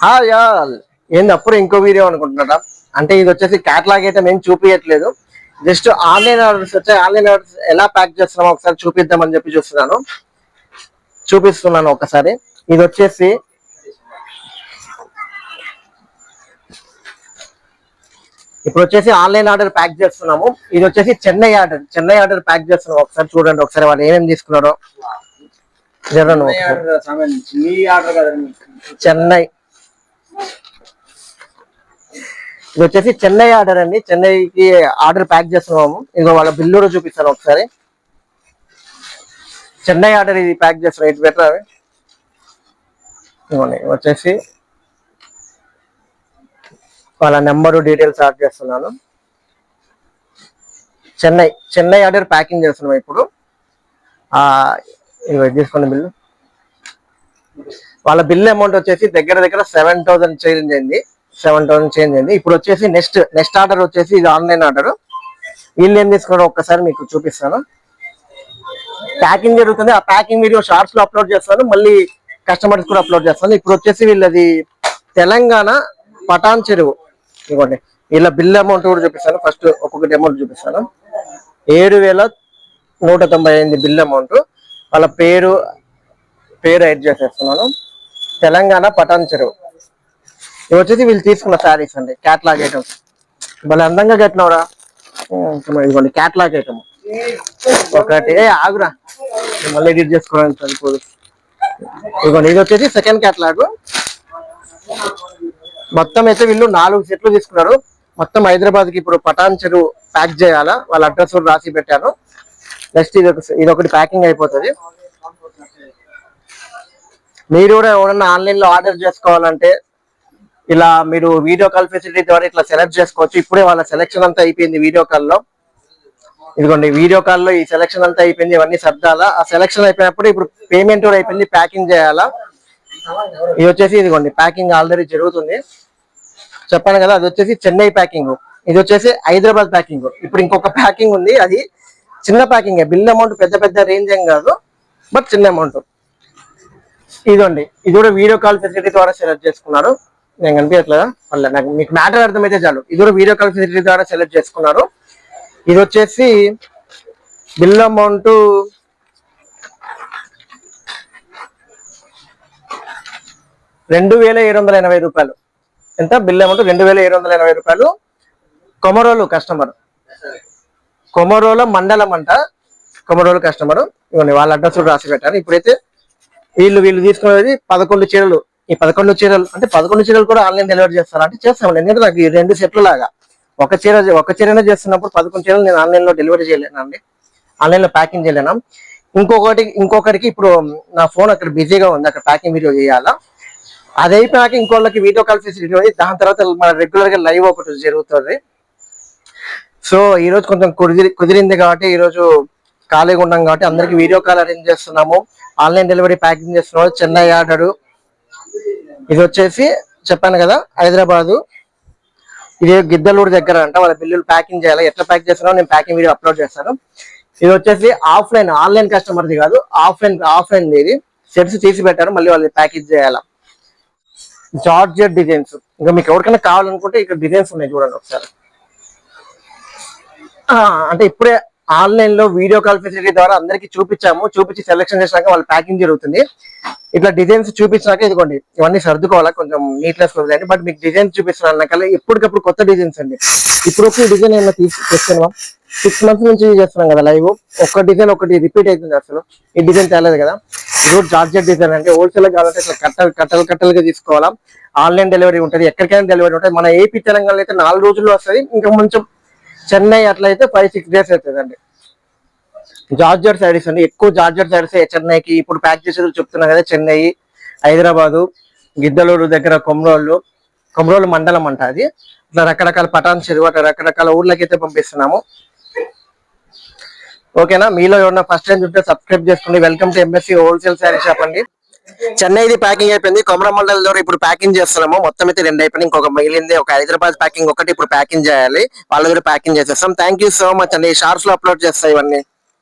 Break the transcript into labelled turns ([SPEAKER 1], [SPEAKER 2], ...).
[SPEAKER 1] Hi all ఏంది అప్పుడు ఇంకో వీడియో అనుకుంటున్నారా అంటే ఇది వచ్చేసి క్యాటలాగ్ అయితే మేము చూపించట్లేదు జస్ట్ ఆన్లైన్ ఆర్డర్స్ వచ్చాయి. ఆన్లైన్ ఆర్డర్స్ ఎలా ప్యాక్ చేస్తున్నామో ఒకసారి చూపిద్దామని చెప్పి చూస్తున్నాను. చూపిస్తున్నాను ఒకసారి. ఇది వచ్చేసి ఇప్పుడు వచ్చేసి ఆన్లైన్ ఆర్డర్ ప్యాక్ చేస్తున్నాము. ఇది వచ్చేసి Chennai order Chennai order pack చేస్తున్నాం ఒకసారి చూడండి. ఒకసారి వాళ్ళు ఏమేమి తీసుకున్నారో చెన్నై ఇది వచ్చేసి చెన్నై ఆర్డర్ అండి. చెన్నైకి ఆర్డర్ ప్యాక్ చేస్తున్నాము. ఇంకో వాళ్ళ బిల్లు కూడా చూపిస్తాను ఒకసారి. చెన్నై ఆర్డర్ ఇది ప్యాక్ చేస్తున్నాం ఇటు బెటర్ ఇదిగోండి వచ్చేసి వాళ్ళ నెంబరు డీటెయిల్స్ యాడ్ చేస్తున్నాను. చెన్నై చెన్నై ఆర్డర్ ప్యాకింగ్ చేస్తున్నాం ఇప్పుడు. ఇవి తీసుకోండి బిల్లు. వాళ్ళ బిల్ అమౌంట్ వచ్చేసి దగ్గర దగ్గర సెవెన్ థౌసండ్ చేంజ్ అయింది. సెవెన్ థౌసండ్ చేంజ్ అయింది. ఇప్పుడు వచ్చేసి నెక్స్ట్ నెక్స్ట్ ఆర్డర్ వచ్చేసి ఇది ఆన్లైన్ ఆర్డర్. వీళ్ళు ఏం తీసుకున్నారో ఒక్కసారి మీకు చూపిస్తాను. ప్యాకింగ్ జరుగుతుంది. ఆ ప్యాకింగ్ వీడియో షార్ట్స్లో అప్లోడ్ చేస్తాను. మళ్ళీ కస్టమర్స్ కూడా అప్లోడ్ చేస్తాను. ఇప్పుడు వచ్చేసి వీళ్ళది తెలంగాణ పటాన్ చెరువు. ఇవ్వండి. వీళ్ళ బిల్ అమౌంట్ కూడా చూపిస్తాను. ఫస్ట్ ఒక్కొక్కటి అమౌంట్ చూపిస్తాను. ఏడు వేల నూట తొంభై ఎనిమిది బిల్ అమౌంట్. వాళ్ళ పేరు పేరు యాడ్ చేసేస్తున్నాను. తెలంగాణ పటాన్ చెరువు. ఇవి వచ్చేసి వీళ్ళు తీసుకున్న శారీస్ అండి. క్యాట్లాగ్ ఐటమ్స్ భలే అందంగా కట్టినవరా ఇదిగోండి క్యాట్లాగ్ ఐటమ్ ఒకటి ఆగురా. మళ్ళీ ఎడిట్ చేసుకోవడానికి సరిపోదు. ఇదిగోండి ఇది వచ్చేసి సెకండ్ క్యాట్లాగ్ మొత్తం అయితే వీళ్ళు నాలుగు సెట్లు తీసుకున్నారు. మొత్తం హైదరాబాద్కి ఇప్పుడు పటాన్ చెరువు ప్యాక్ చేయాలా? వాళ్ళ అడ్రస్ కూడా రాసి పెట్టాను. నెక్స్ట్ ఇది ఒక ఇది ఒకటి ప్యాకింగ్ అయిపోతుంది. మీరు కూడా ఎవరన్నా ఆన్లైన్లో ఆర్డర్ చేసుకోవాలంటే ఇలా మీరు వీడియో కాల్ ఫెసిలిటీ ద్వారా ఇట్లా సెలెక్ట్ చేసుకోవచ్చు. ఇప్పుడే వాళ్ళ సెలెక్షన్ అంతా అయిపోయింది వీడియో కాల్లో ఇదిగోండి వీడియో కాల్లో ఈ సెలెక్షన్ అంతా అయిపోయింది ఇవన్నీ సర్దాలా. ఆ సెలెక్షన్ అయిపోయినప్పుడు ఇప్పుడు పేమెంట్ కూడా అయిపోయింది ప్యాకింగ్ చేయాలా? ఇది వచ్చేసి ఇదిగోండి ప్యాకింగ్ ఆల్రెడీ జరుగుతుంది. చెప్పాను కదా అది వచ్చేసి చెన్నై ప్యాకింగ్ ఇది వచ్చేసి హైదరాబాద్ ప్యాకింగ్ ఇప్పుడు ఇంకొక ప్యాకింగ్ ఉంది అది చిన్న ప్యాకింగ్ బిల్ అమౌంట్ పెద్ద పెద్ద రేంజ్ ఏం కాదు బట్ చిన్న అమౌంట్ ఇదండి ఇది కూడా వీడియో కాల్ ఫెసిలిటీ ద్వారా సెలెక్ట్ చేసుకున్నారు. నేను కనిపించట్లేదా? మళ్ళీ నాకు మీకు మ్యాటర్ అర్థమైతే చాలు. ఇది కూడా వీడియో కాల్ ఫెసిలిటీ ద్వారా సెలెక్ట్ చేసుకున్నారు. ఇది వచ్చేసి బిల్ అమౌంట్ రెండు వేల ఏడు వందల ఎనభై రూపాయలు. ఎంత? బిల్ అమౌంట్ రెండు వేల ఏడు వందల ఎనభై రూపాయలు. కొమరోలు కస్టమర్. కొమరోల మండలం అంట. కొమరోలు కస్టమర్. ఇవ్వండి వాళ్ళ అడ్రస్ కూడా రాసి పెట్టారు. ఇప్పుడైతే వీళ్ళు వీళ్ళు తీసుకునేది పదకొండు చీరలు. ఈ పదకొండు చీరలు అంటే పదకొండు చీరలు కూడా ఆన్లైన్ డెలివరీ చేస్తారు? అంటే చేస్తాం ఎందుకంటే నాకు ఈ రెండు సెట్లు లాగా ఒక చీర ఒక చీరనే చేస్తున్నప్పుడు పదకొండు చీరలు నేను ఆన్లైన్లో డెలివరీ చేయలేనండి. ఆన్లైన్లో ప్యాకింగ్ చేయలేను. ఇంకొకటి ఇంకొకరికి ఇప్పుడు నా ఫోన్ అక్కడ బిజీగా ఉంది. అక్కడ ప్యాకింగ్ వీడియో చేయాలా? అది అయిపోయాక ఇంకోళ్ళకి వీడియో కాల్ ఫెసిలిటీ ఉంది దాని తర్వాత మన రెగ్యులర్గా లైవ్ ఒకటి జరుగుతుంది. సో ఈ రోజు కొంచెం కుదిరి కుదిరింది కాబట్టి ఈ రోజు ఖాళీగా ఉన్నాం కాబట్టి అందరికి వీడియో కాల్ అరేంజ్ చేస్తున్నాము. ఆన్లైన్ డెలివరీ ప్యాకింగ్ చేస్తున్నాము చెన్నై ఆర్డర్ ఇది వచ్చేసి చెప్పాను కదా హైదరాబాదు. ఇది గిద్దలూరు దగ్గర అంట వాళ్ళ బిల్లులు ప్యాకింగ్ చేయాలి. ఎట్లా ప్యాక్ చేస్తున్నారో నేను ప్యాకింగ్ వీడియో అప్లోడ్ చేస్తాను. ఇది వచ్చేసి ఆఫ్లైన్ ఆన్లైన్ కస్టమర్ది కాదు ఆఫ్లైన్ ఆఫ్లైన్ ఇది. సెట్స్ తీసి పెట్టారు మళ్ళీ వాళ్ళు ప్యాకేజ్ చేయాలి. జార్జెట్ డిజైన్స్ ఇంకా మీకు ఎవరికైనా కావాలనుకుంటే ఇక్కడ డిజైన్స్ ఉన్నాయి చూడండి ఒకసారి. అంటే ఇప్పుడే ఆన్లైన్లో వీడియో కాల్ ఫెసిలిటీ ద్వారా అందరికి చూపించాము. చూపించి సెలెక్షన్ చేసినాక వాళ్ళ ప్యాకింగ్ జరుగుతుంది. ఇట్లా డిజైన్స్ చూపించినాక ఇదిగోండి ఇవన్నీ సర్దుకోవాలా కొంచెం నీట్నెస్ వదిలేండి బట్ మీకు డిజైన్స్ చూపిస్తున్నాను అన్నకల్లా ఎప్పటికప్పుడు కొత్త డిజైన్స్ అండి. ఇప్పుడు డిజైన్ ఏమైనా తీసుకొస్తున్నాం సిక్స్ మంత్స్ నుంచి చేస్తున్నాం కదా లైవ్ ఒక డిజైన్ ఒకటి రిపీట్ అవుతుంది అసలు. ఈ డిజైన్ తేలేదు కదా. ఇది జార్జెట్ డిజైన్ అంటే హోల్సేల్ కావాలంటే ఇట్లా కట్టలు కట్టలు కట్టలుగా తీసుకోవాలా. ఆన్లైన్ డెలివరీ ఉంటుంది. ఎక్కడికైనా డెలివరీ ఉంటుంది. మన ఏపీ తెలంగాణలో అయితే నాలుగు రోజుల్లో వస్తుంది. ఇంకా కొంచెం చెన్నై అట్లయితే ఫైవ్ సిక్స్ డేస్ అవుతుందండి. జార్జర్ శారీస్ అండి. ఎక్కువ జార్జర్ శారీస్ చెన్నైకి. ఇప్పుడు ప్యాక్ చేసేది చెప్తున్నా కదా చెన్నై హైదరాబాదు గిద్దలూరు దగ్గర కొమరోళ్ళు. కొమరోళ్ళు మండలం అంట అది. ఇట్లా రకరకాల పటాన్ చెరువు అట్లా రకరకాల ఊర్లకైతే అయితే పంపిస్తున్నాము. ఓకేనా? మీలో ఉన్న ఫస్ట్ టైం చూస్తే సబ్స్క్రైబ్ చేసుకోండి. Welcome to MSC wholesale sari shop అండి. చెన్నైది ప్యాకింగ్ అయిపోయింది. కొమరం మండలం ద్వారా ఇప్పుడు ప్యాకింగ్ చేస్తున్నాము. మొత్తం అయితే రెండు అయిపోయింది ఇంకొక మిగిలింది ఒక హైదరాబాద్ ప్యాకింగ్ ఒకటి ఇప్పుడు ప్యాకింగ్ చేయాలి. వాళ్ళ దగ్గర ప్యాకింగ్ చేసేస్తాం. థ్యాంక్ యూ సో మచ్ అండి. షార్ట్స్లో అప్లోడ్ చేస్తాయి ఇవన్నీ.